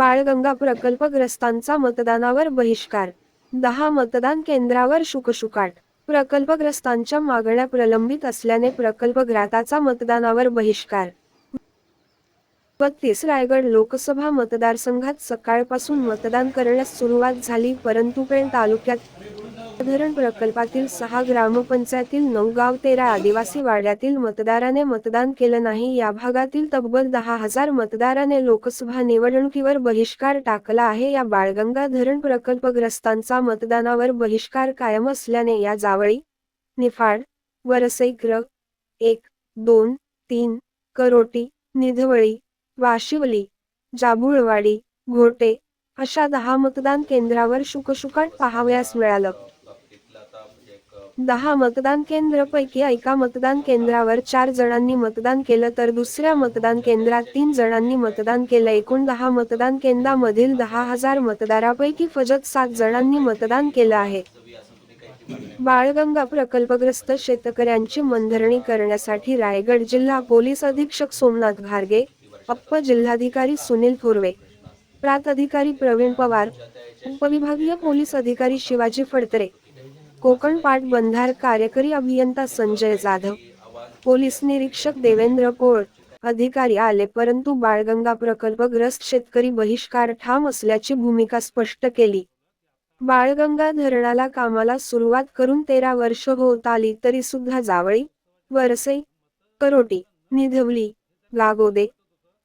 बाळगंगा प्रकल्पग्रस्तांचा मतदानावर बहिष्कार. दहा मतदान केंद्रावर शुकशुकाट. प्रकल्पग्रस्तांच्या मागण्या प्रलंबित असल्याने प्रकल्पग्राताचा मतदानावर बहिष्कार. बत्तीस रायगड लोकसभा मतदारसंघात सकाळपासून मतदान करण्यास सुरुवात झाली परंतु पेण तालुक्यात धरण प्रकल्पातील सहा ग्रामपंचायतील नऊ गाव तेरा आदिवासी वाड्यातील मतदाराने मतदान केलं नाही. या भागातील तब्बल दहा हजार मतदाराने लोकसभा निवडणुकीवर बहिष्कार टाकला आहे. या बाळगंगा धरण प्रकल्पग्रस्तांचा मतदानावर बहिष्कार कायम असल्याने या जावळी निफाड वरसैग्र एक दोन तीन करोटी निधवळी वाशिवली जाबुळवाडी घोटे अशा दहा मतदान केंद्रावर शुकशुकाट पाहावयास मिळालं. दहा मतदान केंद्रपैकी एका मतदान केंद्रावर चार जणांनी मतदान केलं तर दुसऱ्या मतदान केंद्रात तीन जणांनी मतदान केलं. एकूण दहा मतदान केंद्रामधील दहा हजार मतदारापैकी फजत सात जणांनी मतदान केलं आहे. बाळगंगा प्रकल्पग्रस्त शेतकऱ्यांची मनधरणी करण्यासाठी रायगड जिल्हा पोलीस अधीक्षक सोमनाथ घारगे अप्प जिल्हाधिकारी सुनील थोरवे प्रात अधिकारी प्रवीण पवार उपविभागीय पोलीस अधिकारी शिवाजी फडतरे कोकण पाटबंधार कार्यकारी अभियंता संजय जाधव. पोलीस निरीक्षक देवेंद्र कोळ. अधिकारी आले परंतु बाळगंगा प्रकल्पग्रस्त शेतकरी बहिष्कार ठाम असल्याची भूमिका स्पष्ट केली. बाळगंगा धरणाला कामाला सुरुवात करून तेरा वर्ष होत आली तरी सुद्धा जावळी वरसई करोटी निधवली गागोदे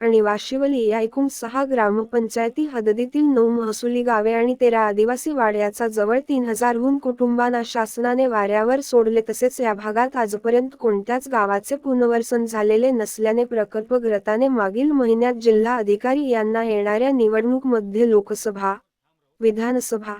आणि वाशिवली या एकूण सहा ग्रामपंचायती हददीतील नऊ महसुली गावे आणि तेरा आदिवासी वाड्याचा जवळ तीन हजारहून कुटुंबांना शासनाने वाऱ्यावर सोडले तसेच या भागात आजपर्यंत कोणत्याच गावाचे पुनर्वसन झालेले नसल्याने प्रकल्पग्रताने मागील महिन्यात जिल्हा अधिकारी यांना येणाऱ्या निवडणूकमध्ये लोकसभा विधानसभा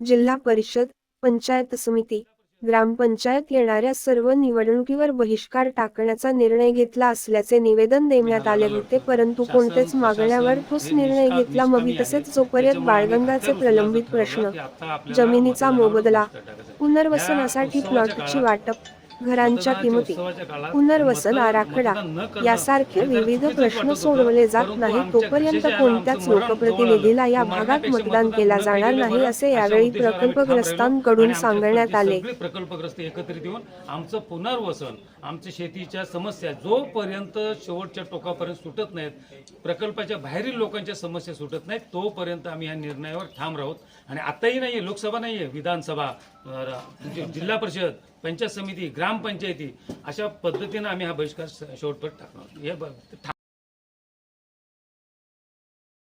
जिल्हा परिषद पंचायत समिती ग्रामपंचायत येणाऱ्या सर्व निवडणुकीवर बहिष्कार टाकण्याचा निर्णय घेतला असल्याचे निवेदन देण्यात आले होते परंतु कोणतेच मागण्यावर ठोस निर्णय घेतला. मग तसेच जोपर्यंत बाळगंगाचे प्रलंबित प्रश्न जमिनीचा मोबदला पुनर्वसनासाठी प्लॉटची वाटप घरांच्या किमती पुनर्वसन आराखडा यासारखे विविध प्रश्न सोडवले जात नाही. तोपर्यंत कोणत्याच लोकप्रतिनिधीला या भागात मतदान केला जाणार नाही असे यावेळी प्रकल्पग्रस्तांकडून सांगण्यात आले. प्रकल्पग्रस्त एकत्रित येऊन आमचं पुनर्वसन आमच्या शेतीच्या समस्या जोपर्यंत शेवटच्या टोकापर्यंत सुटत नाहीत प्रकल्पाच्या बाहेरील लोकांच्या समस्या सुटत नाहीत तोपर्यंत आम्ही या निर्णयावर ठाम राहूत. आणि आताही नाहीये लोकसभा नाहीये विधानसभा. म्हणजे जिल्हा परिषद पंचायत समिती ग्रामपंचायती अशा पद्धतीनं आम्ही हा बहिष्कार शेवटपर्यंत टाकणार हे